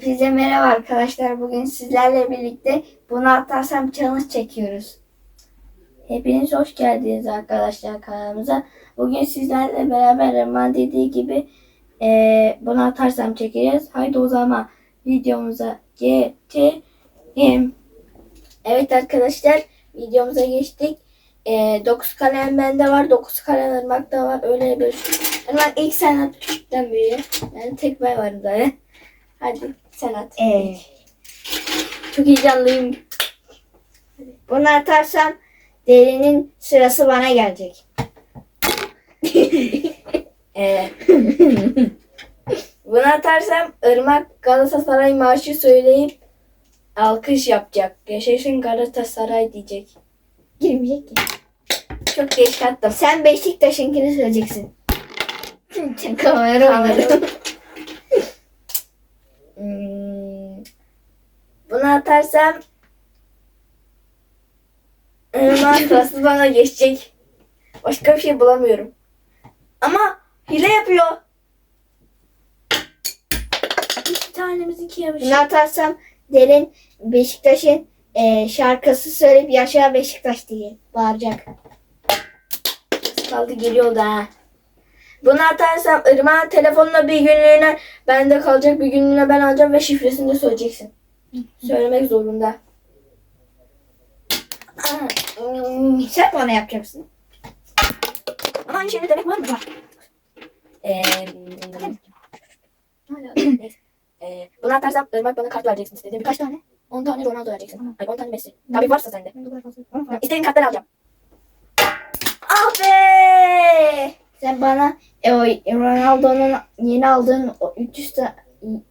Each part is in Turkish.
Hepinize merhaba arkadaşlar. Bugün sizlerle birlikte bunu atarsam challenge çekiyoruz. Hepiniz hoş geldiniz arkadaşlar kanalımıza. Bugün sizlerle beraber Rahman dediği gibi eee bunu atarsam çekeceğiz. Haydi o zaman videomuza geçelim. Evet arkadaşlar videomuza geçtik. Eee 9 kalem bende var. 9 kalem Irmak'ta var. Öyle bir Irmak ilk sen at küçükten. Yani tek ben varım zaten. Hadi sen at. Ee, Çok heyecanlıyım. bunu atarsam derinin sırası bana gelecek. Ee, bunu atarsam Irmak Galatasaray marşı söyleyip alkış yapacak. Yaşasın Galatasaray diyecek. Girmeyecek ki. Çok değişik attım. Sen Beşiktaş'ınkini söyleyeceksin. Kamera Kamera. Hmm, bunu atarsam sırası bana geçecek. Başka bir şey bulamıyorum. Ama hile yapıyor. İki tanemiz iki yapmış. Bunu atarsam derin Beşiktaş'ın e, şarkısı söyleyip yaşa Beşiktaş diye bağıracak. kaldı geliyor da. Bunu atarsam Irmak'ın telefonuna bir günlüğüne bende kalacak bir günlüğüne ben alacağım ve şifresini de söyleyeceksin. Söylemek zorunda. Sen bana yapacaksın. Ama aynı şeyde demek var mı? Var. Ee. Ee, bunu atarsam Irmak bana kart vereceksin istediğim. Kaç tane? 10 tane Ronaldo vereceksin. Ay 10 tane Messi. Tabii varsa sende. İstediğin kartları alacağım. Ah be! Sen bana e, o Ronaldo'nun yeni aldığın o 300 ta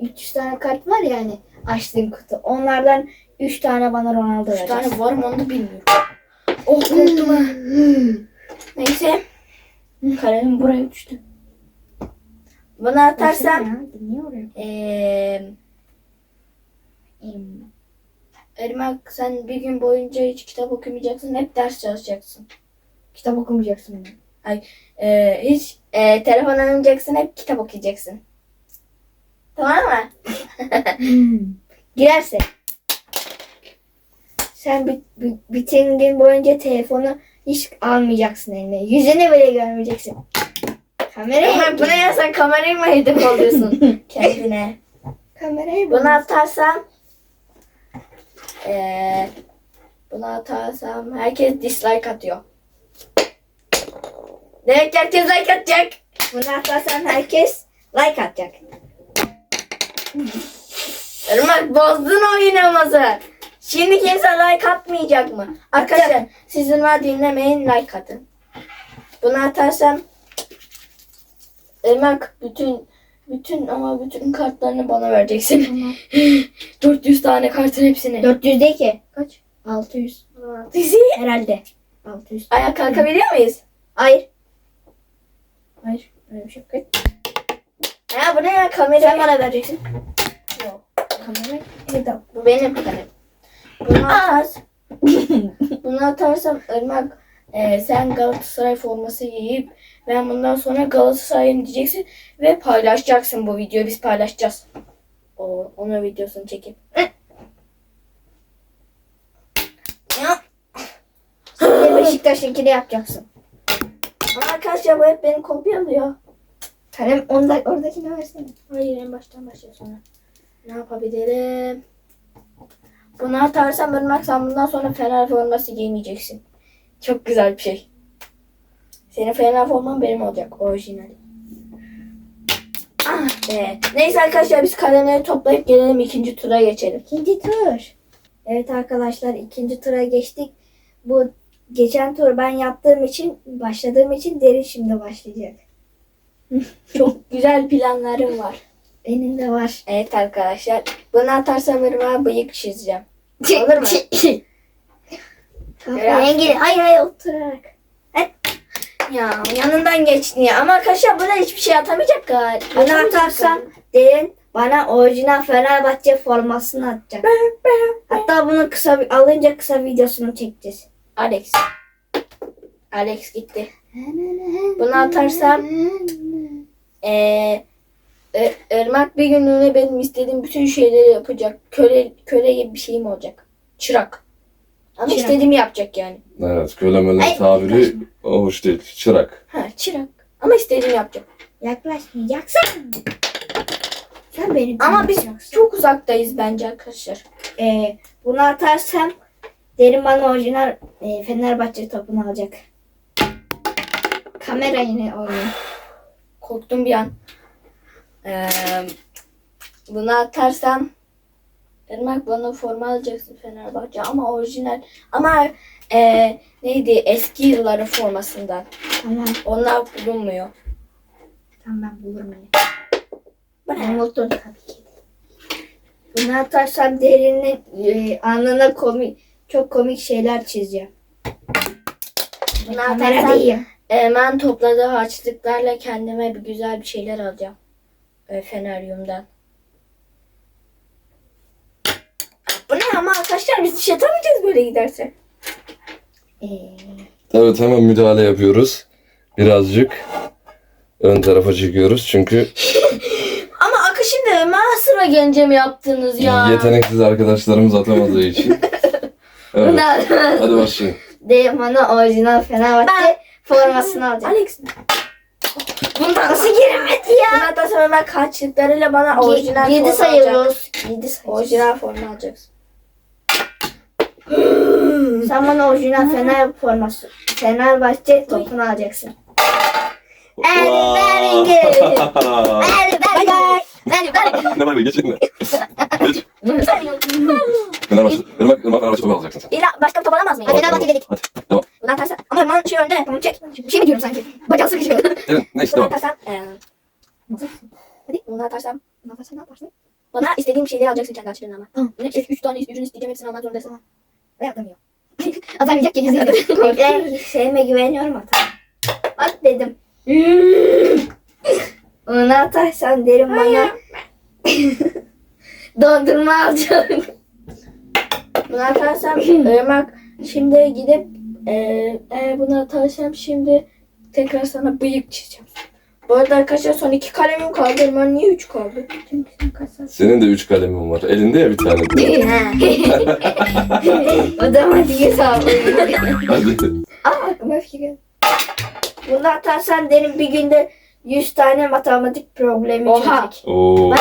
300 tane kart var ya hani açtığın kutu. Onlardan 3 tane bana Ronaldo 3 vereceksin. tane var mı onu da bilmiyorum. Oh korktum ha. Neyse. Kalemim buraya düştü. Bunu atarsam eee Irmak sen bir gün boyunca hiç kitap okumayacaksın. Hep ders çalışacaksın. Kitap okumayacaksın ama. Eee, hiç eee, telefon almayacaksın. Hep kitap okuyacaksın. Tamam mı? Girerse. Sen bi- bi- bütün gün boyunca telefonu hiç almayacaksın eline. Yüzünü bile görmeyeceksin. Kamerayı Irmak bu ne ya sen kamerayı mı hedef alıyorsun kendine? Kamerayı Bunu atarsam eee bunu atarsam herkes dislike atıyor. Demek ki herkes like atacak. Bunu atarsan herkes like atacak. Irmak bozdun oynamazı. Şimdi kimse like atmayacak mı? Arkadaşlar siz Irmak'ı dinlemeyin like atın. Bunu atarsam Irmak bütün bütün ama bütün kartlarını bana vereceksin. 400 tane kartın hepsini. 400 değil ki. Kaç? 600. Dizi. Herhalde. 600. Ayağa kalkabiliyor muyuz? Hayır. Hayır. Öyle bir şey yok. Ya bu ne ya kamera? Sen bana vereceksin. Yok. Kamerayı. Evet al. Bu benim kalem. Bunu atars. Bunu atarsam Irmak e, sen Galatasaray forması giyip ben bundan sonra Galatasaray'ım diyeceksin ve paylaşacaksın bu videoyu biz paylaşacağız. O, onun videosunu çekip. Beşiktaş'ınkini yapacaksın. Arkadaşlar bu hep beni kopyalıyor. Kalem onda, oradakini versene. Hayır en baştan başlıyor sonra. Ne yapabilirim? Bunu atarsam Irmak sen bundan sonra Fener forması giymeyeceksin. Çok güzel bir şey. Senin Fener forman benim olacak. Orijinal. Ah be. Neyse arkadaşlar biz kalemleri toplayıp gelelim ikinci tura geçelim. İkinci tur. Evet arkadaşlar ikinci tura geçtik. Bu geçen tur ben yaptığım için başladığım için derin şimdi başlayacak. Çok güzel planlarım var. Benim de var. Evet arkadaşlar. Bunu atarsam Irmak'a bıyık çizeceğim. Olur mu? Rengi hayır hayır oturarak. Ya yanından geçtin ya. Ama arkadaşlar buna hiçbir şey atamayacak galiba. Bunu atarsam derin bana orijinal Fenerbahçe formasını atacak. Hatta bunu kısa alınca kısa videosunu çekeceğiz. Alex. Alex gitti. Bunu atarsam eee E, Irmak bir günlüğüne benim istediğim bütün şeyleri yapacak. Köle, köle gibi bir şeyim olacak. Çırak. Ama Çırak. istediğimi yapacak yani. Evet kölemele Ay, tabiri kaçma. hoş değil. Çırak. Ha çırak. Ama istediğimi yapacak. Yaklaşmayacaksın. Sen beni Ama biz çok uzaktayız bence arkadaşlar. Ee, bunu atarsam derin bana orijinal e, Fenerbahçe topunu alacak. Kamera yine oynuyor. Korktum bir an. Ee, bunu atarsam Irmak bana forma alacaksın Fenerbahçe ama orijinal ama e, neydi eski yılların formasından. Tamam. Onlar bulunmuyor. Tamam ben bulurum. Bu Ben tabii ki. Bunu atarsam derinin e, alnına komik, çok komik şeyler çizeceğim. Bunu Kamera atarsam değil. e, ben topladığı harçlıklarla kendime bir güzel bir şeyler alacağım. E, Feneryum'dan. Bu ne ama arkadaşlar biz iş yatamayacağız böyle giderse. Ee, Evet hemen müdahale yapıyoruz. Birazcık ön tarafa çekiyoruz çünkü Ama akı şimdi bana sıra gelince mi yaptınız ya? yeteneksiz arkadaşlarımız atamadığı için. Evet. bunu Hadi başlayın. bana orijinal Fenerbahçe formasını alacak. Alex. Bundan nasıl giremedi ya? Bunu atarsam hemen karşılıklarıyla bana orijinal 7 forma alacak. sayıyoruz. 7 sayıyoruz. Orijinal forma alacaksın. Sen bana orijinal Fener forması. Fenerbahçe topunu alacaksın. Elberingi. Elberingi. Elberingi. Ne var be geçin mi? Geç. Fenerbahçe. Irmak, Irmak Fenerbahçe topu alacaksın sen. İra başka bir top alamaz mıyım? Tamam, Fenerbahçe tamam. dedik. Hadi devam. Bunu atarsam ama hemen şey önde. Bunu çek. Bir şey mi diyorum sanki? Bacağı sıkışıyor. Evet neyse Bunu devam. atarsam. eee, Hadi. Bunu atarsam. Ne yaparsın ne yaparsın? Bana istediğim şeyleri alacaksın kendi açlığına ama. Tamam. Ne, üç, üç tane ürün isteyeceğim hepsini almak zorundasın. Ne yapamıyor? Atamayacak ki yüzüne. Bekle. Şeyime güveniyorum ata. At dedim. Onu atarsan derim bana. Dondurma alacağım. Bunu atarsam Irmak şimdi gidip eee eğer bunu atarsam şimdi tekrar sana bıyık çizeceğim. Bu arada arkadaşlar son iki kalemim kaldı. Irmak'ın niye üç kaldı? Çünkü sen kaçarsın. Senin de üç kalemin var. Elinde ya bir tane. o da hadi sağlıyor. Hadi. Ama aklıma fikir geldi. Bunu atarsan derim bir günde 100 tane matematik problemi Oha. çözecek. Oo.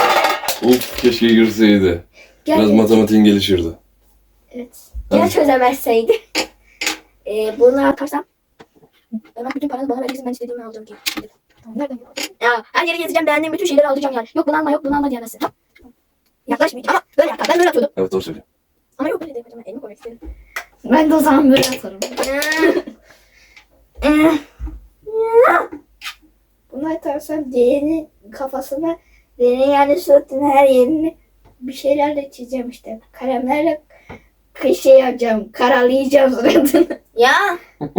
Uf keşke girseydi. Biraz Gel. matematiğin gelişirdi. Evet. Ya çözemezseydi. Eee bunu atarsam Irmak bütün paranı bana verirsin ben istediğimi alacağım ki. Tamam, nereden gördün? Ya her yere gezeceğim beğendiğim bütün şeyleri alacağım yani. Yok bunu alma yok bunu alma diyemezsin. Tamam. Yaklaşmayacağım ama böyle atar. Ben böyle atıyordum. Evet doğru söylüyor. Ama yok böyle de yapacağım. Elimi koymak istedim. Ben de o zaman böyle atarım. Bunu atarsam D'nin kafasına, D'nin yani suratına her yerini bir şeylerle çizeceğim işte. Kalemlerle şey yapacağım, karalayacağım suratını. ya.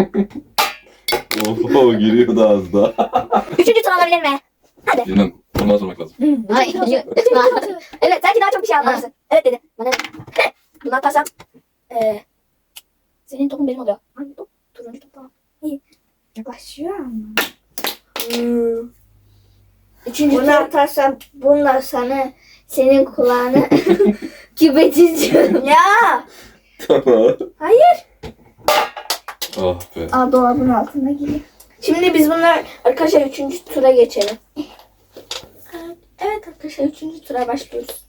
Oho giriyordu az daha. Üçüncü tur alabilir mi? Hadi. Bilmem. Ondan sormak lazım. Hayır. evet sanki daha çok bir şey anlamışsın. Evet dedi. Bana ne? Bunu atarsam. Eee senin topun benim oluyor. Hangi top? Turuncu top tamam. Yaklaşıyor ama. Atarsam bununla sana senin kulağını küpe çizeceğim. Ya. Tamam. Hayır. Ah be. Aa dolabın altına giriyor. Şimdi biz bunlar arkadaşlar üçüncü tura geçelim. Evet arkadaşlar üçüncü tura başlıyoruz.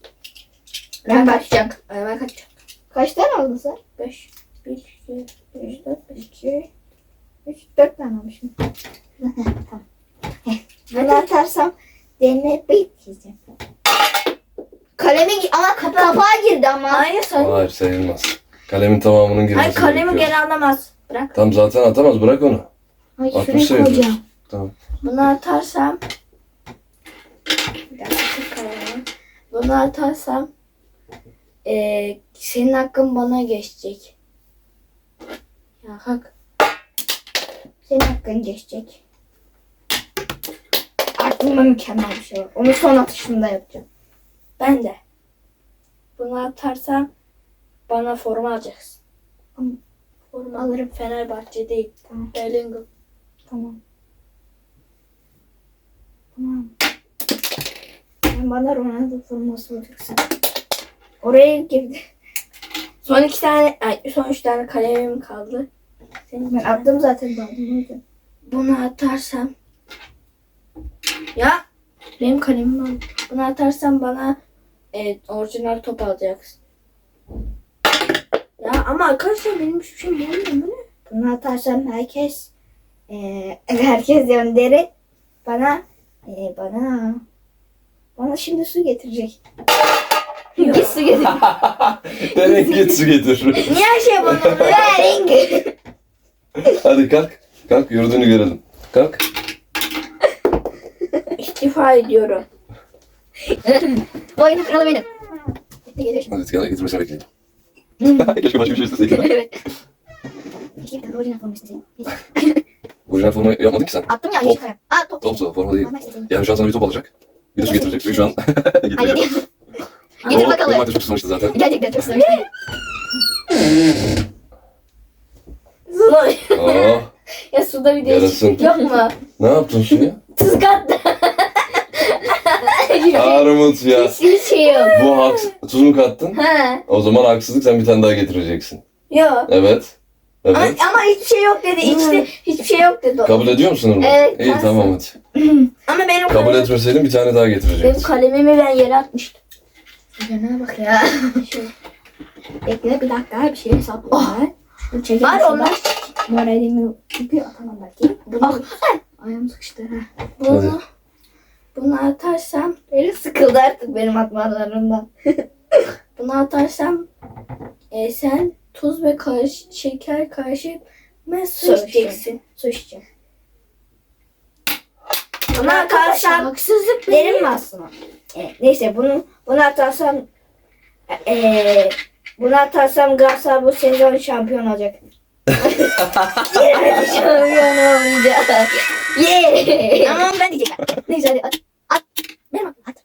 Ben başlayacak. Ee, Ben kaç? Kaç tane aldın sen? Beş. Bir, iki, üç, dört, beş. 2, 3, 4 tane almışım. tamam. Bunu atarsam derine bıyık çizeceğim. Kalemi ama kapa- kapağa girdi ama. Hayır sen. Hayır sayılmaz. Kalemin tamamının girmesi Hayır kalemi gerekiyor. geri alamaz. Bırak. Tam zaten atamaz bırak onu. Ay, 60 şuraya sayılır. koyacağım. Tamam. Bunu atarsam. Bir dakika, tek kalemi. Bunu atarsam. Ee, senin hakkın bana geçecek. Ya hak. Senin hakkın geçecek. Aklımda mükemmel bir şey var. Onu son atışımda yapacağım. Ben de. Bunu atarsam bana forma alacaksın. Tamam. Forma Alırım. Fenerbahçe değil. Tamam. Bellingham. Tamam. Tamam. sen bana Ronaldo forması alacaksın. Oraya girdi. Son iki tane, ay, son üç tane kalemim kaldı. Senin Ben attım zaten ben bunu. Bunu atarsam ya benim kalemim var. Bunu atarsam bana e, orijinal top alacaksın. Ya ama arkadaşlar benim hiçbir şeyim olmuyor. Bu ne? Bunu atarsam herkes eee herkes gönderi bana eee bana bana şimdi su getirecek. Git su getir. Demek git su getir. Niye her şey bana? Rengi. Hadi kalk. Kalk yürüdüğünü görelim. Kalk. İstifa ediyorum. Bu oyunun kralı benim. Gitti geliyor şimdi. Hadi gel getirmesini bekleyelim. Keşke başka bir şey isteseydin. evet. Orijinal formu. Orijinal forma yapmadın ki sen. Attım ya Top. kalem. Aa top. Topsa forma değil. Yani şu an sana bir top alacak. Bir de su getirecek. Şu an Hadi getiriyor. Getir bakalım. Da çok susamıştı zaten. Gerçekten çok. Zula. Aa, ya suda bir değişiklik yok mu? ne yaptın suya? Tuz kattı. Armut ya. Hiçbir şey yok. Bu haks... Tuz mu kattın? Ha. O zaman haksızlık sen bir tane daha getireceksin. Yok. Evet. Ama, Evet. ama hiçbir şey yok dedi. İçti. Hiçbir şey yok dedi. Kabul ediyor musun Irmak? Evet, İyi tamam hadi. Ama benim Kabul kalem- etmeseydin bir tane daha benim getireceksin. kalemimi ben yere atmıştım. Cana bak ya. Bekle bir dakika bir şey hesaplayayım Oh. ben. Çekeyim. Var şuradan. onlar. Moralimi çünkü atamam belki. Bunu Ah. ayağım sıkıştı. Ha. Bunu, bunu atarsam, Elim sıkıldı artık benim atmalarımdan. bunu atarsam e, sen tuz ve karış, şeker karışıp ben su içeceksin. Su içeceğim. Ama arkadaşlar haksızlık benim. Mi aslında? Evet, neyse bunu bunu atarsam eee bunu atarsam Galatasaray bu sezon şampiyon olacak. Şampiyon olacak. Yeah. Ama ben diyeceğim. Neyse hadi at. At. Benim at. at.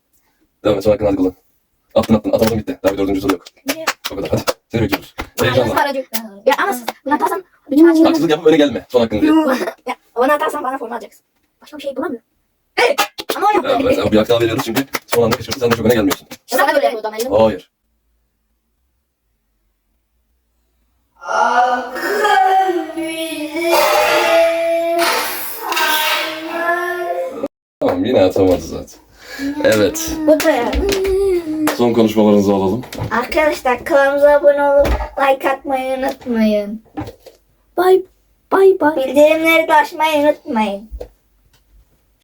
Devam et son hakkını hadi kullan. Attın attın. Atamadın bitti. Daha bir dördüncü soru yok. Niye? O kadar hadi. Seni bekliyoruz. Heyecanla. Ya ama siz bunu atarsam bütün maçları... Haksızlık yapıp öne gelme. Son hakkını diye. ya, onu atarsan bana forma alacaksın. Başka bir şey bulamıyorum. Evet. Ama o yaptı. Ya, ben sana bir hak daha veriyoruz çünkü son anda kaçırırsa sen de çok öne gelmiyorsun. Sana böyle yapıyor adam. Hayır. Tamam yine atamadı zaten. Evet. Bu da. Son konuşmalarınızı alalım. Arkadaşlar kanalımıza abone olup like atmayı unutmayın. Bay bay bay. Bildirimleri de açmayı unutmayın.